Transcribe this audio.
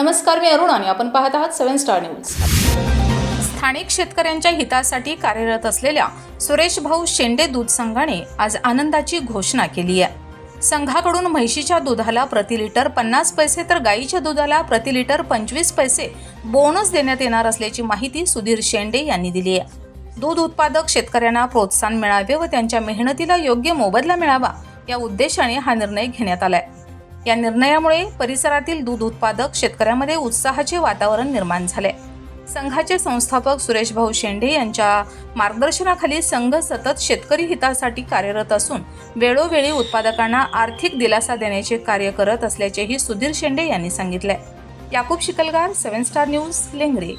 नमस्कार मी अरुण आणि आपण पाहत आहात सेव्हन स्टार न्यूज. स्थानिक शेतकऱ्यांच्या हितासाठी कार्यरत असलेल्या सुरेश भाऊ शेंडे दूध संघाने आज आनंदाची घोषणा केली आहे. संघाकडून म्हैशीच्या दुधाला प्रति लिटर पन्नास पैसे तर गाईच्या दुधाला प्रति लिटर पंचवीस पैसे बोनस देण्यात येणार असल्याची माहिती सुधीर शेंडे यांनी दिली आहे. दूध उत्पादक शेतकऱ्यांना प्रोत्साहन मिळावे व त्यांच्या मेहनतीला योग्य मोबदला मिळावा या उद्देशाने हा निर्णय घेण्यात आलाय. या निर्णयामुळे परिसरातील दूध उत्पादक शेतकऱ्यांमध्ये उत्साहाचे वातावरण निर्माण झाले. संघाचे संस्थापक सुरेश भाऊ शेंडे यांच्या मार्गदर्शनाखाली संघ सतत शेतकरी हितासाठी कार्यरत असून वेळोवेळी उत्पादकांना आर्थिक दिलासा देण्याचे कार्य करत असल्याचेही सुधीर शेंडे यांनी सांगितले. Yakub Shikalgar seven star news Lengre